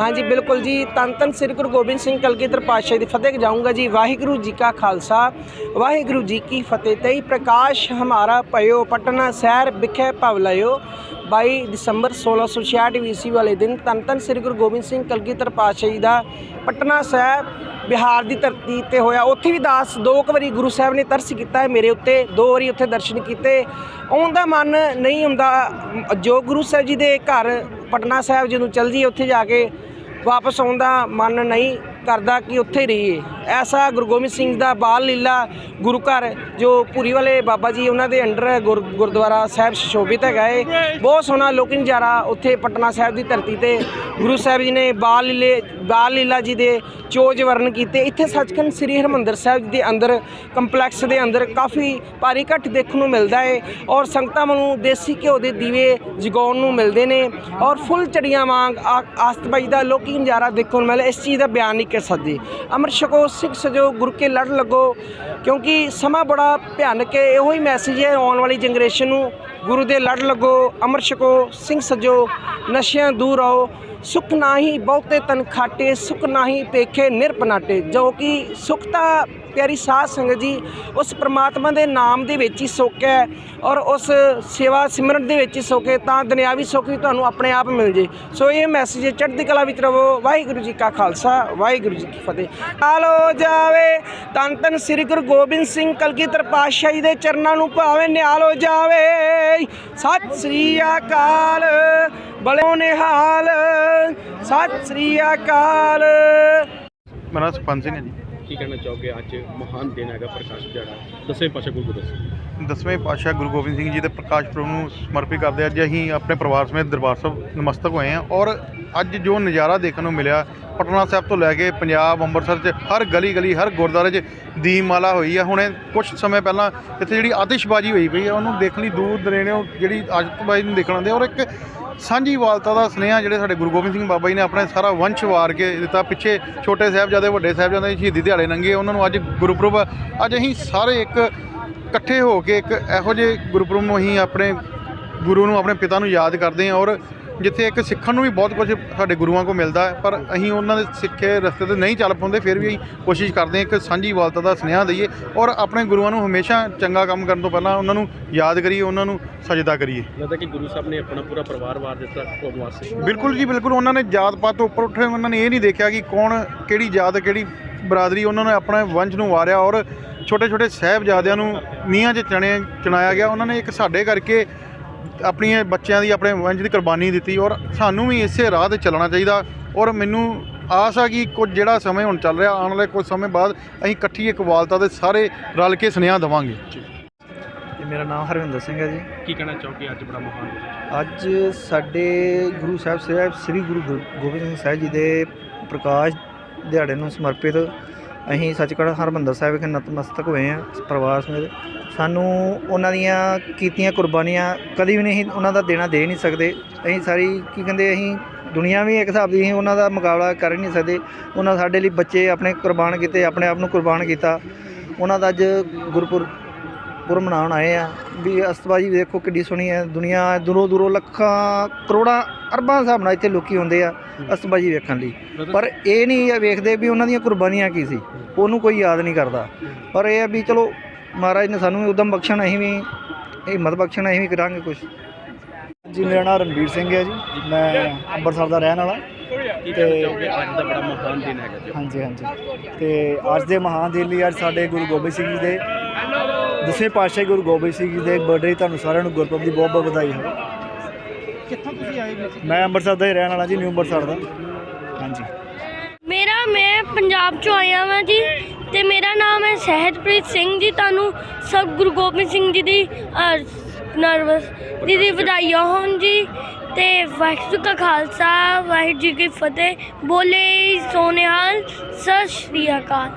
ਹਾਂਜੀ, ਬਿਲਕੁਲ ਜੀ। ਤਨ ਤਨ ਸ੍ਰੀ ਗੁਰੂ ਗੋਬਿੰਦ ਸਿੰਘ ਕਲਗੀਧਰ ਪਾਤਸ਼ਾਹ ਦੀ ਫਤਿਹ ਜਾਊਂਗਾ ਜੀ। ਵਾਹਿਗੁਰੂ ਜੀ ਕਾ ਖਾਲਸਾ। ਵਾਹਿਗੁਰੂ ਜੀ ਕੀ ਫਤਿਹ। ਤਈ ਪ੍ਰਕਾਸ਼ ਹਮਾਰਾ ਪਇਓ, ਪਟਨਾ ਸ਼ਹਿਰ ਵਿਖੇ ਭਵ ਲਿਓ 22 ਦਸੰਬਰ 1666 ਈਸਵੀ ਵਾਲੇ ਦਿਨ ਤਨ ਤਨ ਸ੍ਰੀ ਗੁਰੂ ਗੋਬਿੰਦ ਸਿੰਘ ਕਲਗੀਧਰ ਪਾਤਸ਼ਾਹ ਜੀ ਦਾ ਪਟਨਾ ਸਾਹਿਬ ਬਿਹਾਰ ਦੀ ਧਰਤੀ ਤੇ ਹੋਇਆ। ਉੱਥੇ ਵੀ ਦਾਸ ਦੋ ਕੁ ਵਾਰੀ ਗੁਰੂ ਸਾਹਿਬ ਨੇ ਤਰਸ ਕੀਤਾ ਹੈ ਮੇਰੇ ਉੱਤੇ। ਦੋ ਵਾਰੀ ਉੱਥੇ ਦਰਸ਼ਨ ਕੀਤੇ। ਆਉਣ ਮਨ ਨਹੀਂ ਹੁੰਦਾ। ਜੋ ਗੁਰੂ ਸਾਹਿਬ ਜੀ ਦੇ ਘਰ ਪਟਨਾ ਸਾਹਿਬ ਜਦੋਂ ਚੱਲ ਜੀ ਉੱਥੇ ਜਾ ਕੇ ਵਾਪਸ ਆਉਣ ਦਾ ਮਨ ਨਹੀਂ ਕਰਦਾ ਕਿ ਉੱਥੇ ਹੀ ਰਹੀਏ। ਐਸਾ ਗੁਰੂ ਗੋਬਿੰਦ ਸਿੰਘ ਦਾ ਬਾਲ ਲੀਲਾ ਗੁਰੂ ਘਰ, ਜੋ ਪੂਰੀ ਵਾਲੇ ਬਾਬਾ ਜੀ ਉਹਨਾਂ ਦੇ ਅੰਡਰ ਗੁਰ- ਗੁਰਦੁਆਰਾ ਸਾਹਿਬ ਸ਼ੋਭਿਤ ਹੈਗਾ ਏ। ਬਹੁਤ ਸੋਹਣਾ ਲੋਕਿਨ ਨਜ਼ਾਰਾ ਉੱਥੇ ਪਟਨਾ ਸਾਹਿਬ ਦੀ ਧਰਤੀ ਤੇ ਗੁਰੂ ਸਾਹਿਬ ਜੀ ਨੇ ਬਾਲ ਲੀਲੇ, ਬਾਲ ਲੀਲਾ ਜੀ ਦੇ ਚੋਜ ਵਰਨ ਕੀਤੇ। ਇੱਥੇ ਸੱਚਖੰਡ ਸ੍ਰੀ ਹਰਮੰਦਰ ਸਾਹਿਬ ਜੀ ਦੇ ਅੰਦਰ ਕੰਪਲੈਕਸ ਦੇ ਅੰਦਰ ਕਾਫੀ ਭਾਰੀ ਘੱਟ ਦੇਖਣ ਨੂੰ ਮਿਲਦਾ ਹੈ ਔਰ ਸੰਗਤਾਂ ਨੂੰ ਦੇਸੀ ਘਿਓ ਦੇ ਦੀਵੇ ਜਗਾਉਣ ਨੂੰ ਮਿਲਦੇ ਨੇ ਔਰ ਫੁੱਲ ਚੜੀਆਂ ਵਾਂਗ ਆ- ਆਸਤਬਾਈ ਦਾ ਲੋਕੀ, ਨਜ਼ਾਰਾ ਦੇਖਣ ਨੂੰ ਮਿਲਦਾ ਇਸ ਚੀਜ਼ ਦਾ ਬਿਆਨ ਨਹੀਂ ਕਰ ਸਕਦੇ। ਅਮਰ ਛਕੋ ਸਿੱਖ ਸਜੋ, ਗੁਰ ਕੇ ਲੜ ਲੱਗੋ, ਕਿਉਂਕਿ ਸਮਾਂ ਬੜਾ ਭਿਆਨਕ ਹੈ। ਇਹੋ ਹੀ ਮੈਸੇਜ ਹੈ ਆਉਣ ਵਾਲੀ ਜਨਰੇਸ਼ਨ ਨੂੰ। ਗੁਰੂ ਦੇ ਲੜ ਲੱਗੋ, ਅਮਰ ਛਕੋ, ਸਿੰਘ ਸਜੋ, ਨਸ਼ਿਆਂ ਦੂਰ ਆਓ। ਸੁਖ ਨਾਹੀ ਬਹੁਤੇ ਤਨ ਖਾਟੇ, ਸੁਖ ਨਾਹੀ ਪੇਖੇ ਨਿਰਪਨਾਟੇ ਜੋ ਕਿ ਸੁਖ ਤਾਂ ਪਿਆਰੀ ਸਾਧ ਸੰਗਤ ਜੀ, ਉਸ ਪ੍ਰਮਾਤਮਾ ਦੇ ਨਾਮ ਦੇ ਵਿੱਚ ਹੀ ਸੁੱਖ ਹੈ ਔਰ ਉਸ ਸੇਵਾ ਸਿਮਰਨ ਦੇ ਵਿੱਚ ਹੀ ਸੁੱਖ ਹੈ, ਤਾਂ ਦੁਨਿਆਵੀ ਸੁੱਖ ਵੀ ਤੁਹਾਨੂੰ ਆਪਣੇ ਆਪ ਮਿਲ ਜੇ। ਸੋ ਇਹ ਮੈਸੇਜ ਹੈ, ਚੜ੍ਹਦੀ ਕਲਾ ਵਿੱਚ ਰਵੋ ਵਾਹਿਗੁਰੂ ਜੀ ਕਾ ਖਾਲਸਾ, ਵਾਹਿਗੁਰੂ ਜੀ ਕੀ ਫਤਿਹ। ਆਲੋ ਜਾਵੇ ਤਨ ਤਨ ਸ੍ਰੀ ਗੁਰੂ ਗੋਬਿੰਦ ਸਿੰਘ ਕਲਗੀਧਰ ਪਾਤਸ਼ਾਹ ਜੀ ਦੇ ਚਰਨਾਂ ਨੂੰ ਭਾਵੇਂ ਨਿਆਲੋ ਜਾਵੇ। ਸਤਿ ਸ੍ਰੀ ਅਕਾਲ। ਬਲਿਓ ਨਿਹਾਲ ਸਤਿ ਸ੍ਰੀ ਅਕਾਲ। ਮੇਰਾ ਸਰਪੰਚ ਸਿੰਘ ਹੈ ਜੀ। ਕੀ ਕਹਿਣਾ ਚਾਹੋਗੇ? ਅੱਜ ਮਹਾਨ ਦਿਨ ਹੈਗਾ ਪ੍ਰਕਾਸ਼ ਦਿਹਾੜਾ। ਦਸਵੇਂ ਪਾਸ਼ਾ ਗੁਰੂ ਗੋਬਿੰਦ ਸਿੰਘ ਦਸਵੇਂ ਪਾਤਸ਼ਾਹ ਗੁਰੂ ਗੋਬਿੰਦ ਸਿੰਘ ਜੀ ਦੇ ਪ੍ਰਕਾਸ਼ ਪੁਰਬ ਨੂੰ ਸਮਰਪਿਤ ਕਰਦੇ ਅੱਜ ਅਸੀਂ ਆਪਣੇ ਪਰਿਵਾਰ ਸਮੇਤ ਦਰਬਾਰ ਸਾਹਿਬ ਨਮਸਤਕ ਹੋਏ ਹਾਂ ਔਰ ਅੱਜ ਜੋ ਨਜ਼ਾਰਾ ਦੇਖਣ ਨੂੰ ਮਿਲਿਆ ਪਟਨਾ ਸਾਹਿਬ ਤੋਂ ਲੈ ਕੇ ਪੰਜਾਬ ਅੰਮ੍ਰਿਤਸਰ 'ਚ ਹਰ ਗਲੀ ਗਲੀ ਹਰ ਗੁਰਦੁਆਰੇ 'ਚ ਦੀਪਮਾਲਾ ਹੋਈ ਆ। ਹੁਣੇ ਕੁਝ ਸਮੇਂ ਪਹਿਲਾਂ ਇੱਥੇ ਜਿਹੜੀ ਆਤਿਸ਼ਬਾਜ਼ੀ ਹੋਈ ਪਈ ਆ ਉਹਨੂੰ ਦੇਖਣ ਲਈ ਦੂਰ ਦਰੇਣਿਓਂ ਜਿਹੜੀ ਆਤਿਸ਼ਬਾਜ਼ੀ ਨੂੰ ਦੇਖਣ ਆਉਂਦੇ ਆ ਔਰ ਇੱਕ ਸਾਂਝੀ ਵਾਲਤਾ ਦਾ ਸੁਨੇਹਾ ਜਿਹੜੇ ਸਾਡੇ ਗੁਰੂ ਗੋਬਿੰਦ ਸਿੰਘ ਬਾਬਾ ਜੀ ਨੇ ਆਪਣੇ ਸਾਰਾ ਵੰਸ਼ ਵਾਰ ਕੇ ਦਿੱਤਾ। ਪਿੱਛੇ ਛੋਟੇ ਸਾਹਿਬਜ਼ਾਦੇ, ਵੱਡੇ ਸਾਹਿਬਜ਼ਾਦੇ ਸ਼ਹੀਦੀ ਦਿਹਾੜੇ ਲੰਘੇ। ਉਹਨਾਂ ਨੂੰ ਅੱਜ ਗੁਰਪੁਰਬ, ਅੱਜ ਅਸੀਂ ਸਾਰੇ ਇੱਕ ਇਕੱਠੇ ਹੋ ਕੇ ਇੱਕ ਇਹੋ ਜਿਹੇ ਗੁਰਪੁਰਬ ਨੂੰ ਅਸੀਂ ਆਪਣੇ ਗੁਰੂ ਨੂੰ, ਆਪਣੇ ਪਿਤਾ ਨੂੰ ਯਾਦ ਕਰਦੇ ਹਾਂ ਔਰ ਜਿੱਥੇ ਇੱਕ ਸਿੱਖਣ ਨੂੰ ਵੀ ਬਹੁਤ ਕੁਝ ਸਾਡੇ ਗੁਰੂਆਂ ਕੋਲ ਮਿਲਦਾ ਹੈ ਪਰ ਅਸੀਂ ਉਹਨਾਂ ਦੇ ਸਿੱਖੇ ਰਸਤੇ ਤੇ ਨਹੀਂ ਚੱਲ ਪਾਉਂਦੇ ਫਿਰ ਵੀ ਅਸੀਂ ਕੋਸ਼ਿਸ਼ ਕਰਦੇ ਹਾਂ ਕਿ ਸਾਂਝੀ ਵਾਲਤਾ ਦਾ ਸੁਨੇਹਾ ਦਈਏ ਔਰ ਆਪਣੇ ਗੁਰੂਆਂ ਨੂੰ ਹਮੇਸ਼ਾ ਚੰਗਾ ਕੰਮ ਕਰਨ ਤੋਂ ਪਹਿਲਾਂ ਉਹਨਾਂ ਨੂੰ ਯਾਦ ਕਰੀਏ ਉਹਨਾਂ ਨੂੰ ਸਜਦਾ ਕਰੀਏ। ਲੱਗਦਾ ਕਿ ਗੁਰੂ ਸਾਹਿਬ ਨੇ ਆਪਣਾ ਪੂਰਾ ਪਰਿਵਾਰ ਵਾਰ ਦਿੱਤਾ ਕੌਮ ਵਾਸਤੇ ਬਿਲਕੁਲ ਜੀ ਬਿਲਕੁਲ। ਉਹਨਾਂ ਨੇ ਜਾਤ ਪਾਤ ਤੋਂ ਉੱਪਰ ਉੱਠੇ ਉਹਨਾਂ ਨੇ ਇਹ ਨਹੀਂ ਦੇਖਿਆ ਕਿ ਕੌਣ ਕਿਹੜੀ ਜਾਤ ਕਿਹੜੀ ਬਰਾਦਰੀ ਉਹਨਾਂ ਨੇ ਆਪਣੇ ਵੰਸ਼ ਨੂੰ ਵਾਰਿਆ ਔਰ ਛੋਟੇ ਛੋਟੇ ਸਾਹਿਬਜ਼ਾਦਿਆਂ ਨੂੰ ਨੀਹਾਂ 'ਚ ਚਣੇ ਚਣਾਇਆ ਗਿਆ। ਉਹਨਾਂ ਨੇ ਇੱਕ ਸਾਡੇ ਕਰਕੇ ਆਪਣੀਆਂ ਬੱਚਿਆਂ ਦੀ ਆਪਣੇ ਵੰਸ਼ ਦੀ ਕੁਰਬਾਨੀ ਦਿੱਤੀ ਔਰ ਸਾਨੂੰ ਵੀ ਇਸੇ ਰਾਹ ਤੇ ਚੱਲਣਾ ਚਾਹੀਦਾ ਔਰ ਮੈਨੂੰ ਆਸ ਆ ਕਿ ਕੁਝ ਜਿਹੜਾ ਸਮੇਂ ਹੁਣ ਚੱਲ ਰਿਹਾ ਆਉਣ ਵਾਲੇ ਕੁਝ ਸਮੇਂ ਬਾਅਦ ਅਸੀਂ ਇਕੱਠੀ ਇੱਕ ਵਾਲਤਾ ਦੇ ਸਾਰੇ ਰਲ ਕੇ ਸੁਨੇਹਾ ਦੇਵਾਂਗੇ। ਜੀ ਮੇਰਾ ਨਾਮ ਹਰਵਿੰਦਰ ਸਿੰਘ ਹੈ ਜੀ। ਕੀ ਕਹਿਣਾ ਚਾਹੋਗੇ? ਅੱਜ ਬੜਾ ਮਹਾਨ ਅੱਜ ਸਾਡੇ ਗੁਰੂ ਸਾਹਿਬ ਸਾਹਿਬ ਸ੍ਰੀ ਗੁਰੂ ਗੋਬਿੰਦ ਸਿੰਘ ਸਾਹਿਬ ਜੀ ਦੇ ਪ੍ਰਕਾਸ਼ ਦਿਹਾੜੇ ਨੂੰ ਸਮਰਪਿਤ ਅਸੀਂ ਸੱਚਖੰਡ ਹਰਮੰਦਰ ਸਾਹਿਬ ਵਿਖੇ ਨਤਮਸਤਕ ਹੋਏ ਹਾਂ ਪਰਿਵਾਰ ਸਮੇਤ। ਸਾਨੂੰ ਉਹਨਾਂ ਦੀਆਂ ਕੀਤੀਆਂ ਕੁਰਬਾਨੀਆਂ ਕਦੀ ਵੀ ਨਹੀਂ ਉਹਨਾਂ ਦਾ ਦੇਣਾ ਦੇ ਨਹੀਂ ਸਕਦੇ। ਅਸੀਂ ਸਾਰੀ ਕੀ ਕਹਿੰਦੇ, ਅਸੀਂ ਦੁਨੀਆ ਵੀ ਇੱਕ ਹਿਸਾਬ ਦੀ ਅਸੀਂ ਉਹਨਾਂ ਦਾ ਮੁਕਾਬਲਾ ਕਰ ਹੀ ਨਹੀਂ ਸਕਦੇ। ਉਹਨਾਂ ਸਾਡੇ ਲਈ ਬੱਚੇ ਆਪਣੇ ਕੁਰਬਾਨ ਕੀਤੇ, ਆਪਣੇ ਆਪ ਨੂੰ ਕੁਰਬਾਨ ਕੀਤਾ। ਉਹਨਾਂ ਦਾ ਅੱਜ ਗੁਰਪੁਰ ਪੁਰ ਮਨਾਉਣ ਆਏ ਆ। ਵੀ ਅਸਤਬਾਜੀ ਦੇਖੋ ਕਿੱਡੀ ਸੋਹਣੀ ਹੈ ਦੁਨੀਆ ਦੂਰੋਂ ਦੂਰੋਂ ਲੱਖਾਂ ਕਰੋੜਾਂ ਅਰਬਾਂ ਹਿਸਾਬ ਨਾਲ ਇੱਥੇ ਲੋਕੀ ਆਉਂਦੇ ਆ ਅਸਤਬਾਜੀ ਵੇਖਣ ਲਈ। ਪਰ ਇਹ ਨਹੀਂ ਇਹ ਵੇਖਦੇ ਵੀ ਉਹਨਾਂ ਦੀਆਂ ਕੁਰਬਾਨੀਆਂ ਕੀ ਸੀ। ਉਹਨੂੰ ਕੋਈ ਯਾਦ ਨਹੀਂ ਕਰਦਾ। ਪਰ ਇਹ ਆ ਵੀ ਚਲੋ ਮਹਾਰਾਜ ਨੇ ਸਾਨੂੰ ਵੀ ਉਦਮ ਬਖਸ਼ਣ ਅਸੀਂ ਵੀ ਹਿੰਮਤ ਬਖਸ਼ਣ ਅਸੀਂ ਵੀ ਕਰਾਂਗੇ ਕੁਝ ਜੀ ਮੇਰਾ ਨਾਮ ਰਣਵੀਰ ਸਿੰਘ ਹੈ ਜੀ। ਮੈਂ ਅੰਮ੍ਰਿਤਸਰ ਦਾ ਰਹਿਣ ਵਾਲਾ। ਚਾਹੋਗੇ? ਅੱਜ ਦਾ ਬੜਾ ਮਹਾਨ ਦਿਨ ਹੈਗਾ ਜੀ। ਹਾਂਜੀ ਹਾਂਜੀ। ਤੇ ਅੱਜ ਦੇ ਮਹਾਨ ਦਿਨ ਲਈ ਅੱਜ ਸਾਡੇ ਗੁਰੂ ਗੋਬਿੰਦ ਸਿੰਘ ਜੀ ਦੇ ਦਸਵੇਂ ਪਾਤਸ਼ਾਹ ਗੁਰੂ ਗੋਬਿੰਦ ਸਿੰਘ ਜੀ ਦੇ ਬਰਥਡੇ ਤੁਹਾਨੂੰ ਸਾਰਿਆਂ ਨੂੰ ਗੁਰਪੁਰਬ ਦੀ ਬਹੁਤ ਬਹੁਤ ਵਧਾਈ ਹੈ। ਕਿੱਥੋਂ ਤੁਸੀਂ ਆਏ ਜੀ? ਮੈਂ ਅੰਮ੍ਰਿਤਸਰ ਦਾ ਹੀ ਰਹਿਣ ਵਾਲਾ ਜੀ ਨਿਊ ਅੰਮ੍ਰਿਤਸਰ ਦਾ। ਹਾਂਜੀ। ਮੇਰਾ ਮੈਂ ਪੰਜਾਬ ਚੋਂ ਆਇਆ ਹਾਂ ਜੀ ਤੇ ਮੇਰਾ ਨਾਮ ਹੈ ਸਹਿਜਪ੍ਰੀਤ ਸਿੰਘ ਜੀ। ਤੁਹਾਨੂੰ ਸਭ ਗੁਰੂ ਗੋਬਿੰਦ ਸਿੰਘ ਜੀ ਦੀ ਨਰਵਸ ਦੀ ਦੀ ਵਧਾਈਆਂ ਹੋਣ ਜੀ। ਤੇ ਵਾਹਿਗੁਰੂ ਕਾ ਖਾਲਸਾ ਵਾਹਿਗੁਰੂ ਜੀ ਕੀ ਫਤਿਹ। ਬੋਲੇ ਸੋਨਿਹਾਲ ਸਤਿ ਸ਼੍ਰੀ ਅਕਾਲ।